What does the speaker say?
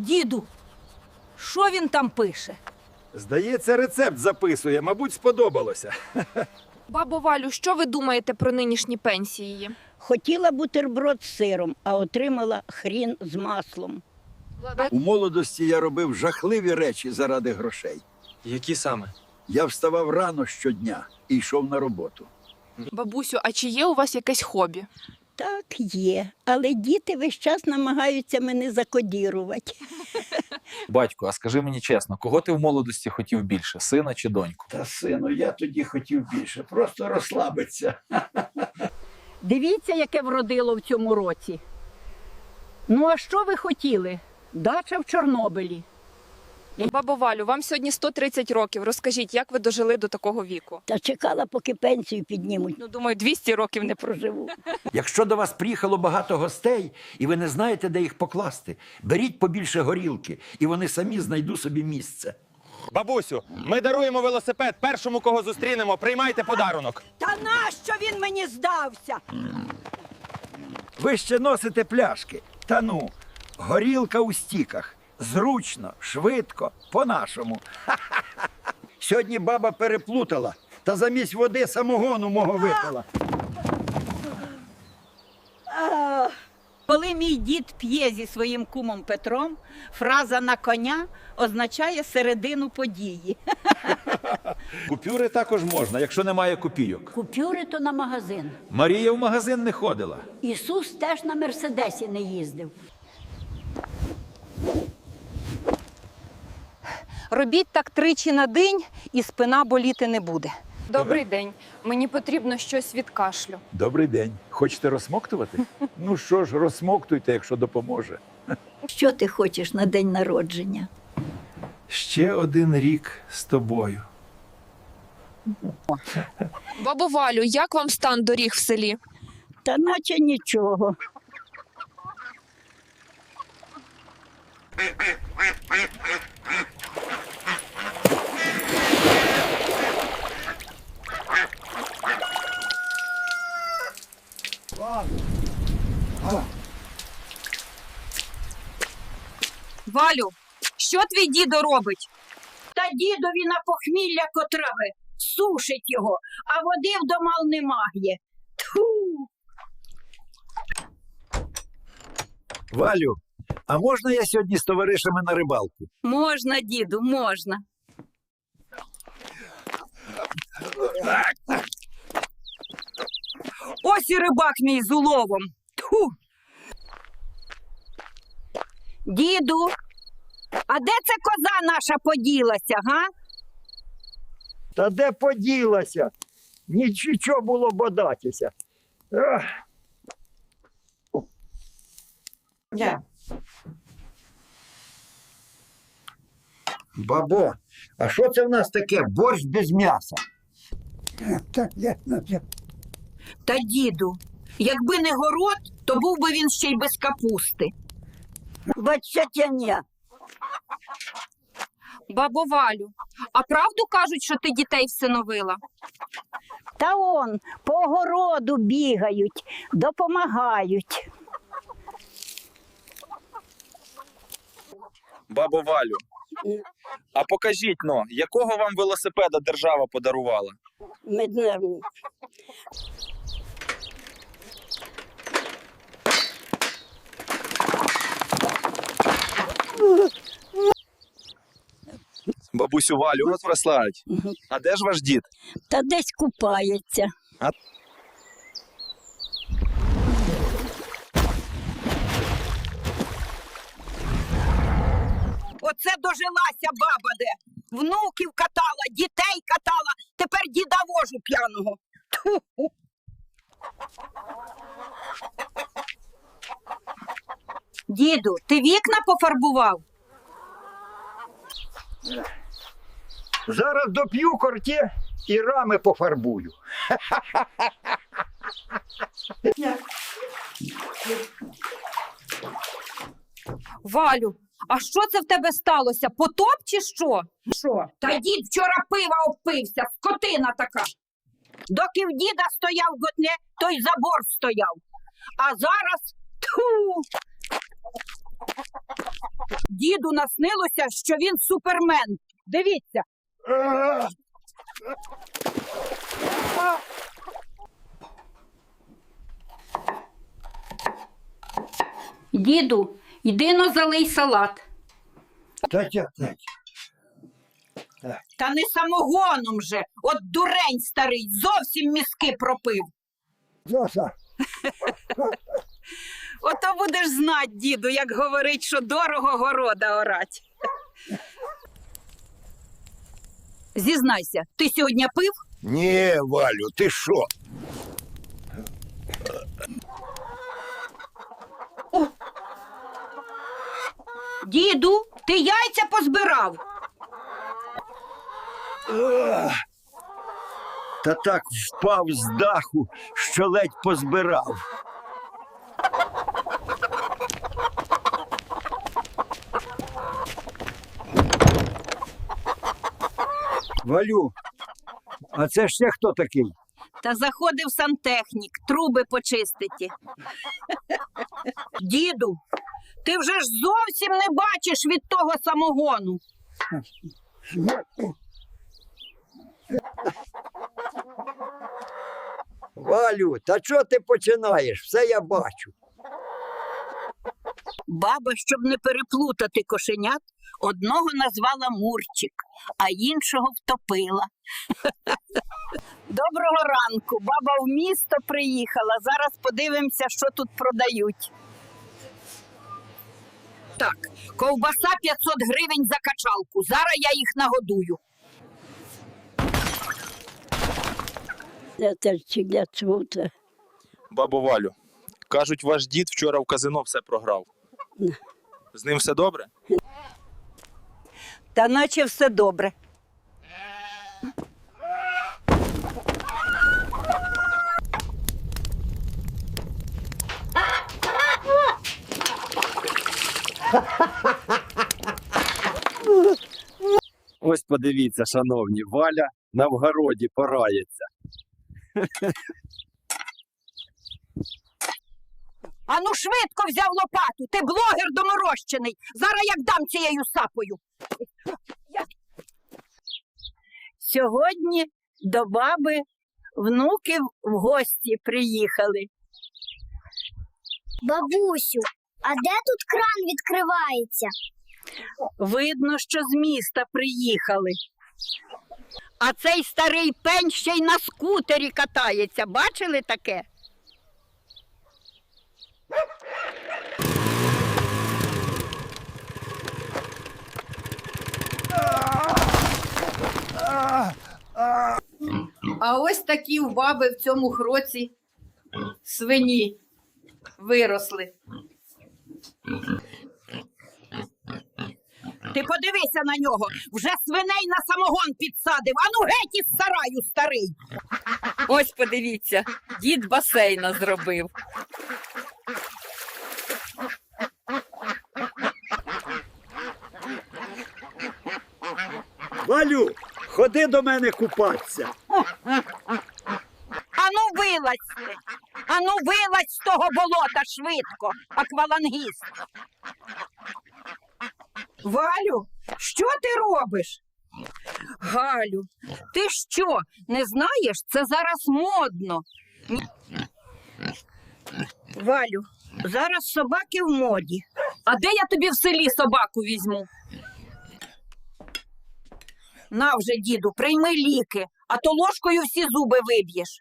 Діду, що він там пише? Здається, рецепт записує, мабуть, сподобалося. Бабо Валю, що ви думаєте про нинішні пенсії? Хотіла бутерброд з сиром, а отримала хрін з маслом. У молодості я робив жахливі речі заради грошей. Які саме? Я вставав рано щодня і йшов на роботу. Бабусю, а чи є у вас якесь хобі? Так, є, але діти весь час намагаються мене закодірувати. Батько, а скажи мені чесно, кого ти в молодості хотів більше, сина чи доньку? Та сину, я тоді хотів більше, просто розслабитися. Дивіться, яке вродило в цьому році. Ну, а що ви хотіли? Дача в Чорнобилі. Бабо Валю, вам сьогодні 130 років. Розкажіть, як ви дожили до такого віку? Та чекала, поки пенсію піднімуть. Ну, думаю, 200 років не Проживу. Якщо до вас приїхало багато гостей, і ви не знаєте, де їх покласти, беріть побільше горілки, і вони самі знайдуть собі місце. Бабусю, ми даруємо велосипед першому, кого зустрінемо. Приймайте подарунок. Та нащо він мені здався? Ви ще носите пляшки. Та ну, горілка у стіках. Зручно, швидко, по-нашому. Сьогодні баба переплутала та замість води самогону мого випила. Коли мій дід п'є зі своїм кумом Петром, фраза на коня означає середину події. Купюри також можна, якщо немає копійок. Купюри то на магазин. Марія в магазин не ходила. Ісус теж на Мерседесі не їздив. Робіть так тричі на день, і спина боліти не буде. Добрий день. Мені потрібно щось від кашлю. Добрий день. Хочете розсмоктувати? Ну що ж, розсмоктуйте, якщо допоможе. Що ти хочеш на день народження? Ще один рік з тобою. Бабо Валю, як вам стан доріг в селі? Та наче нічого. Валю, що твій дідо робить? Та дідові на похмілля котрави сушить його, а води вдома немає. Тьфу! Валю, а можна я сьогодні з товаришами на рибалку? Можна, діду, можна. Ось і рибак мій з уловом. Тьфу. Діду, а де ця коза наша поділася, га? Та де поділася? Нічого було бодатися. Ах. Бабо, а що це в нас таке? Борщ без м'яса? Та діду, якби не город, то був би він ще й без капусти. Бачатяня. Бабо Валю, а правду кажуть, що ти дітей всиновила? Та он по огороду бігають, допомагають. Бабо Валю. А покажіть но, якого вам велосипеда держава подарувала? Медневні. Бабусю Валю, вас прославить. А де ж ваш дід? Та десь купається. Оце дожилася баба де. Внуків катала, дітей катала, тепер діда вожу п'яного. Тьфу. Діду, ти вікна пофарбував? Зараз доп'ю корті і рами пофарбую. Валю, а що це в тебе сталося? Потоп чи що? Що? Та дід вчора пива обпився, скотина така. Доки в діда стояв готне, той забор стояв. А зараз тьфу. діду наснилося, що він супермен. Дивіться. Діду, йди но залий салат. Тетя, тетя. Та не самогоном же. От дурень старий, зовсім мізки пропив. Зоса, Ото будеш знать, діду, як говорить, що дорого города орать. Зізнайся, ти сьогодні пив? Ні, Валю, ти що? Діду, ти яйця позбирав. Та так впав з даху, що ледь позбирав. Валю, а це ще хто такий? Та заходив сантехнік, труби почистити. Діду, ти вже ж зовсім не бачиш від того самогону. Валю, та чого ти починаєш? Все я бачу. Баба, щоб не переплутати кошенят, одного назвала Мурчик, а іншого втопила. Доброго ранку. Баба в місто приїхала. Зараз подивимося, що тут продають. Так, ковбаса 500 гривень за качалку. Зараз я їх нагодую. Це. Бабу Валю, кажуть, ваш дід вчора в казино все програв. З ним все добре? Та наче все добре. Ось подивіться, шановні, Валя на вгороді порається. Ану швидко взяв лопату. Ти блогер доморощений. Зараз як дам цією сапою. Сьогодні до баби внуки в гості приїхали. Бабусю, а де тут кран відкривається? Видно, що з міста приїхали. А цей старий пень ще й на скутері катається. Бачили таке? А ось такі в баби в цьому хроці свині виросли. Ти подивися на нього, вже свиней на самогон підсадив. Ану геть із сараю старий. Ось подивіться, дід басейна зробив. Валю, ходи до мене купатися. Ану вилазь. Ану вилазь з того болота швидко, аквалангіст. Валю, що ти робиш? Галю, ти що, не знаєш? Це зараз модно. Валю, зараз собаки в моді. А де я тобі в селі собаку візьму? На вже, діду, прийми ліки, а то ложкою всі зуби виб'єш.